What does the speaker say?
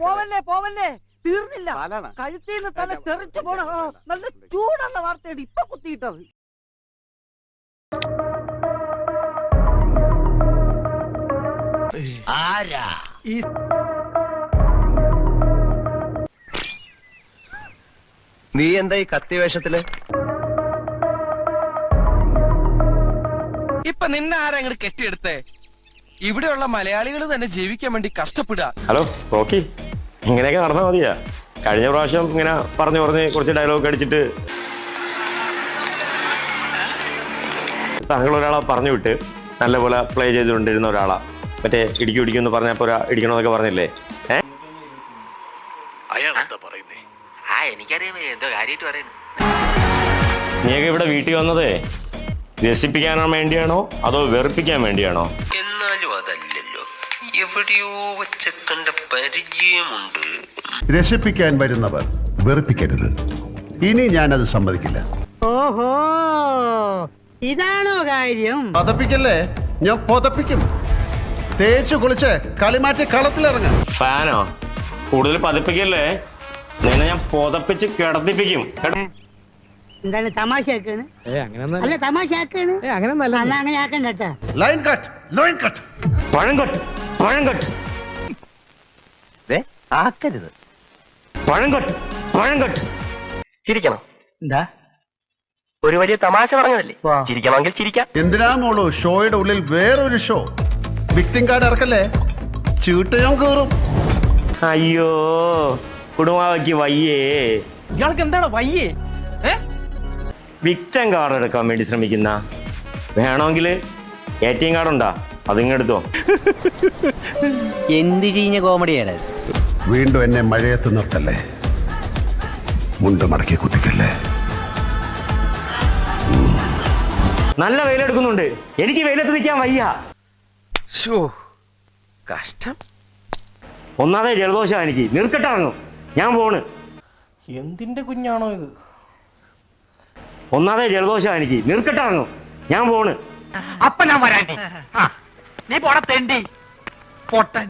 പോവല്ലേ പോവല്ലേ? തീർന്നില്ല. കഴുത്തിന്ന് കഴുത്തിൽ നിന്ന് തല തെറിച്ചു പോണ നല്ല ചൂടുള്ള വാർത്തയാണ് ഇപ്പൊ കുത്തിയിട്ടത്. ആരാ? നീ എന്താ ഈ കത്തി വേഷത്തിൽ? ഇപ്പൊ നിന്നെ ആരാ അങ്ങോട്ട് കെട്ടിയെടുത്തേ? ഇവിടെയുള്ള മലയാളികൾ തന്നെ ജീവിക്കാൻ വേണ്ടി കഷ്ടപ്പെടുക. Hello Rocky. ഇങ്ങനെയൊക്കെ നടന്നാൽ മതിയാ. കഴിഞ്ഞ പ്രാവശ്യം ഇങ്ങനെ പറഞ്ഞു പറഞ്ഞ് കുറച്ച് ഡയലോഗ് അടിച്ചിട്ട് താങ്കൾ ഒരാളെ പറഞ്ഞു വിട്ട് നല്ലപോലെ പ്ലേ ചെയ്തുകൊണ്ടിരുന്ന ഒരാളാ. മറ്റേ ഇടിക്കും എന്ന് പറഞ്ഞപ്പോൾ ഒരാ ഇടിക്കണമെന്നൊക്കെ പറഞ്ഞില്ലേ? ഏ? അയാൾ എന്താ പറയുന്നേ? ആ എനിക്കറിയാം. എന്തോ കാര്യമായിട്ട് പറയുന്നു. നീയൊക്കെ ഇവിടെ വീട്ടിൽ വന്നതേ? രസിപ്പിക്കാൻ വേണ്ടിയാണോ? അതോ വെറുപ്പിക്കാൻ വേണ്ടിയാണോ? എവിടെയോ വെച്ച് കണ്ട പരിചയമുണ്ട്. രസിപ്പിക്കാൻ വരുന്നവർ വെറുപ്പിക്കരുത്. ഇനി ഞാൻ അത് സമ്മതിക്കില്ല. ഓഹോ ഇതാണോ കാര്യം? പതപ്പിക്കല്ലേ? ഞാൻ പതപ്പിക്കും. തേച്ചു കുളിച്ച് കളിമാറ്റി കളത്തിലിറങ്ങാം. ഫാനോ? കൂടുതൽ പതിപ്പിക്കല്ലേ? നിന്നെ ഞാൻ പുതപ്പിച്ച് കിടത്തിപ്പിക്കും? എന്താണ് തമാശ ആക്കാണ് അല്ല തമാശ ആക്കാണ് അല്ല അങ്ങനെ ആക്കണ്ട ലൈൻ കട്ട് ലൈൻ കട്ട് പഴം കട്ട് പഴം കട്ട്. ആക്കരുത്. പഴങ്കട്ട് പഴങ്കട്ട് ചിരിക്കണം. എന്താ? ഒരു വലിയ തമാശ പറഞ്ഞതല്ലേ? ചിരിക്കണമെങ്കിൽ ചിരിക്കാം. എന്തിനാ മോളു ഷോയുടെ ഉള്ളിൽ വേറൊരു ഷോ? വിക്ടിം കാർഡ് ഇറക്കല്ലേ? ചീട്ടയോ കേറും. അയ്യോ കുടുംബാവയ്ക്ക് വയ്യേ. ഇയാൾക്ക് എന്താണ് വയ്യേ? വിക്ടം കാർഡ് എടുക്കാൻ വേണ്ടി ശ്രമിക്കുന്ന. വേണമെങ്കിൽ എ ടി എം കാർഡ് ഉണ്ടാ? അതിങ്ങെടുത്തോ. എന്ത് ചെയ്യുന്ന കോമഡിയാണ്. വീണ്ടും എന്നെ മഴയത്ത് നിർത്തല്ലേ? മുണ്ട് മടക്കി കുത്തിക്കല്ലേ? നല്ല വെയിലെടുക്കുന്നുണ്ട്. എനിക്ക് വെയിലത്ത് നിൽക്കാൻ വയ്യ. കഷ്ടം. ഒന്നാമതേ ജലദോഷം എനിക്ക്. നിർക്കട്ടാണോ ഞാൻ പോണ്. എന്തിന്റെ കുഞ്ഞാണോ ഇത്? ഒന്നാമതേ ജലദോഷം എനിക്ക്. നിർക്കട്ടാണോ ഞാൻ പോണ്. അപ്പൊ ഞാൻ വരാണ്ടി നീ പോടത്തേണ്ടി തെണ്ടി. പൊട്ടൻ